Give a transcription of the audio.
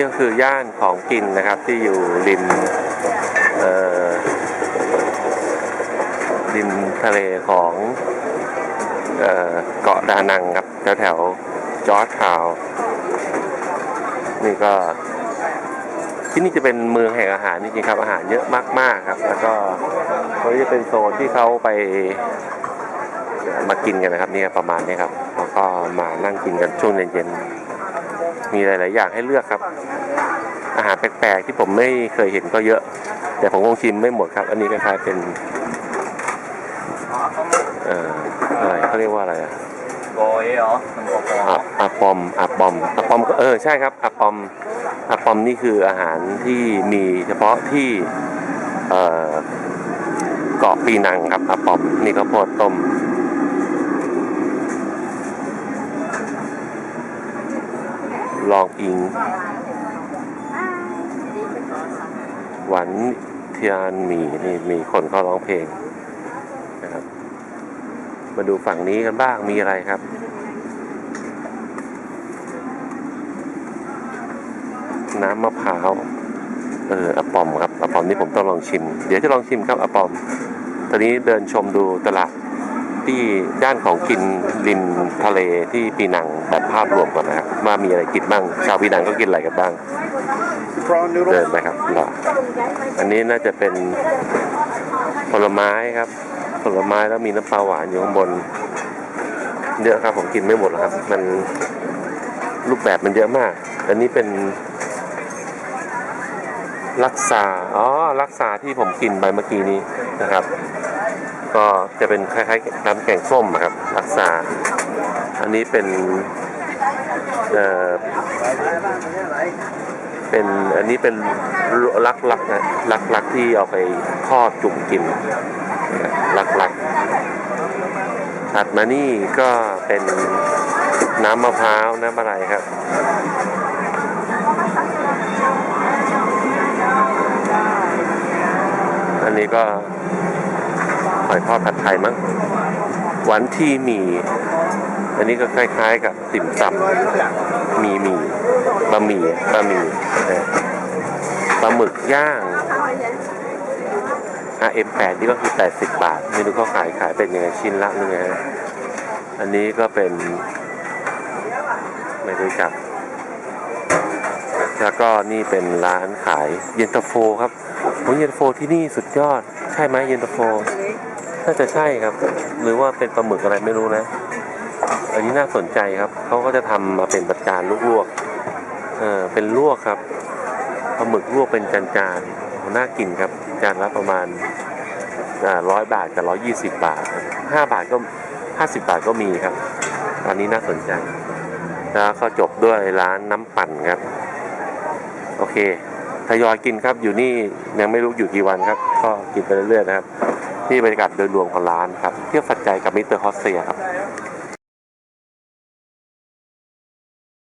นี่ก็คือย่านของกินนะครับที่อยู่ริมเอ่อริมทะเลของเอ่อเกาะดานังครับแถวแถวจอร์จทาวน์นี่ก็ที่นี่จะเป็นเมืองแห่งอาหารจริงๆครับอาหารเยอะมากๆครับ แล้วก็ตรงนี้จะเป็นโซนที่เขาไปมากินกันนะครับเนี่ยประมาณนี้ครับแล้วก็มานั่งกินกันช่วงเย็นๆ มีหลาย ๆ อย่างให้เลือกครับ อาหารแปลก ๆ ที่ผมไม่เคยเห็นก็เยอะ แต่ผมคงชิมไม่หมดครับ อันนี้คล้ายๆเป็นเอ่ออะไรเขาเรียกว่าอะไรอะโกยเหรอมันโกโก้อะอะปอมอะปอมอะปอมก็เออใช่ครับอะปอมอะปอมนี่คืออาหารที่มีเฉพาะที่เอ่อเกาะปีนังครับอะปอมนี่ข้าวโพดต้ม ลองอิง หวันเทียนหมีนี่มีคนเขาร้องเพลงนะครับ มาดูฝั่งนี้กันบ้างมีอะไรครับน้ำมะพร้าวเอออะปอมครับอะปอมนี่ผมต้องลองชิม เดี๋ยวจะลองชิมครับอะปอม ตอนนี้เดินชมดูตลาด ที่ด้านของกินริมทะเลที่ปีนังแบบภาพรวมก่อนนะครับว่ามีอะไรกินบ้าง ชาวปีนังก็กินอะไรกันบ้าง prawn เดิน noodles ไปครับรออันนี้น่าจะเป็นผลไม้ครับ ผลไม้แล้วมีน้ำปลาหวานอยู่ข้างบน เยอะครับผมกินไม่หมดหรอกครับ มันรูปแบบมันเยอะมาก อันนี้เป็นลักษา อ๋อลักษาที่ผมกินไปเมื่อกี้นี้นะครับ ก็จะเป็นคล้ายๆน้ำแกงส้มครับลักษา อันนี้เป็นเอ่อเป็นอันนี้เป็นลักลักนะลักลักที่เอาไปทอดจุ่มกินลักลักถัดมานี่ก็เป็นน้ำมะพร้าวน้ำอะไรครับอันนี้ก็ หอยทอดผัดไทยมั้งหวานที่หมีอันนี้ก็คล้ายๆ กับติ่มซำมีหมีบะหมี่บะหมี่ปลาหมึกย่าง RM8 นี่ก็คือ 80 บาท ไม่รู้เขาขายขายเป็นยังไงชิ้นละนึงไงอันนี้ก็เป็น ไม่รู้จัก แล้วก็นี่เป็นร้านขายเย็นตาโฟครับโอ้เย็นตาโฟที่นี่สุดยอด ใช่ไหมเย็นตาโฟ น่าจะใช่ครับ หรือว่าเป็นปลาหมึกอะไรไม่รู้นะ อันนี้น่าสนใจครับเขาก็จะทำมาเป็นประจานลวกๆเออเป็นลวกครับปลาหมึกลวกเป็นจานๆน่ากินครับจานละประมาณร้อยบาทกับร้อยี่สิบบาทห้าบาทก็ห้าสิบบาทก็มีครับอันนี้น่าสนใจ แล้วก็จบด้วยร้านน้ำปั่นครับ โอเคทยอยกินครับอยู่นี่ยังไม่รู้อยู่กี่วันครับ ก็กินไปเรื่อยๆนะครับ นี่บรรยากาศโดยรวมของร้านครับเที่ยวฝัดใจกับมิสเตอร์ฮอสเซียครับ